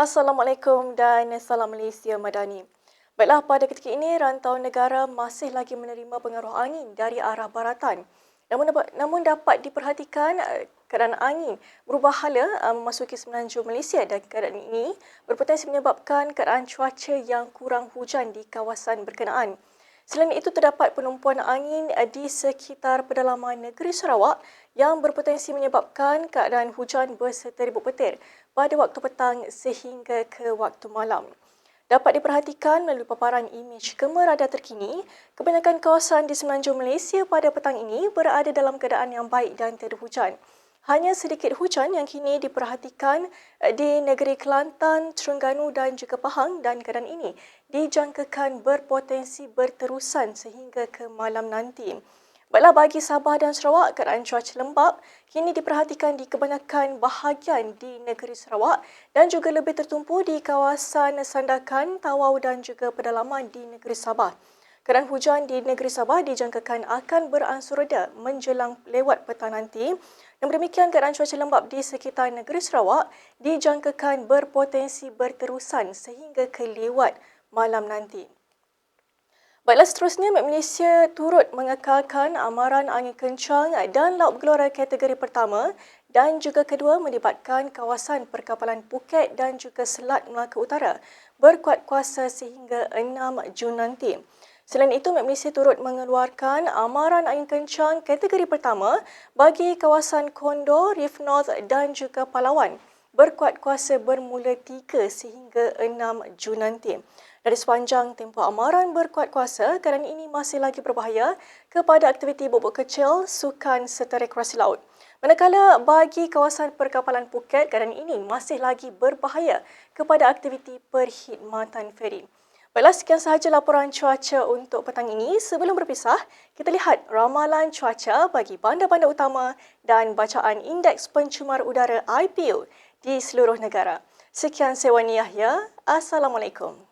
Assalamualaikum dan salam Malaysia Madani. Baiklah, pada ketika ini rantau negara masih lagi menerima pengaruh angin dari arah baratan. Namun, namun dapat diperhatikan eh, keadaan angin berubah hala eh, memasuki semenanjung Malaysia dan keadaan ini berpotensi menyebabkan keadaan cuaca yang kurang hujan di kawasan berkenaan. Selain itu, terdapat penumpuan angin di sekitar pedalaman negeri Sarawak yang berpotensi menyebabkan keadaan hujan berserta ribut petir pada waktu petang sehingga ke waktu malam. Dapat diperhatikan melalui paparan imej kamera radar terkini, kebanyakan kawasan di semenanjung Malaysia pada petang ini berada dalam keadaan yang baik dan tiada hujan. Hanya sedikit hujan yang kini diperhatikan eh, di negeri Kelantan, Terengganu dan juga Pahang dan keadaan ini dijangkakan berpotensi berterusan sehingga ke malam nanti. Baiklah bagi Sabah dan Sarawak, keadaan cuaca lembap kini diperhatikan di kebanyakan bahagian di negeri Sarawak dan juga lebih tertumpu di kawasan Sandakan, Tawau dan juga pedalaman di negeri Sabah. Keadaan hujan di negeri Sabah dijangkakan akan beransur reda menjelang lewat petang nanti. Namun demikian, keadaan cuaca lembap di sekitar negeri Sarawak dijangkakan berpotensi berterusan sehingga ke lewat malam nanti. Baiklah seterusnya, Met Malaysia turut mengekalkan amaran angin kencang dan laut bergelora kategori pertama dan juga kedua melibatkan kawasan perkapalan Phuket dan juga Selat Melaka Utara berkuat kuasa sehingga 6 Jun nanti. Selain itu, Met Malaysia turut mengeluarkan amaran angin kencang kategori pertama bagi kawasan Kondo, Reef North dan juga Palawan berkuat kuasa bermula 3 sehingga 6 Jun nanti. Dari sepanjang tempoh amaran berkuat kuasa, keadaan ini masih lagi berbahaya kepada aktiviti bubuk kecil, sukan serta rekreasi laut. Manakala bagi kawasan perkapalan Phuket, keadaan ini masih lagi berbahaya kepada aktiviti perkhidmatan feri. Baiklah, sekian sahaja laporan cuaca untuk petang ini. Sebelum berpisah, kita lihat ramalan cuaca bagi bandar-bandar utama dan bacaan Indeks Pencemar Udara IPU di seluruh negara. Sekian Sewani Yahya. Assalamualaikum.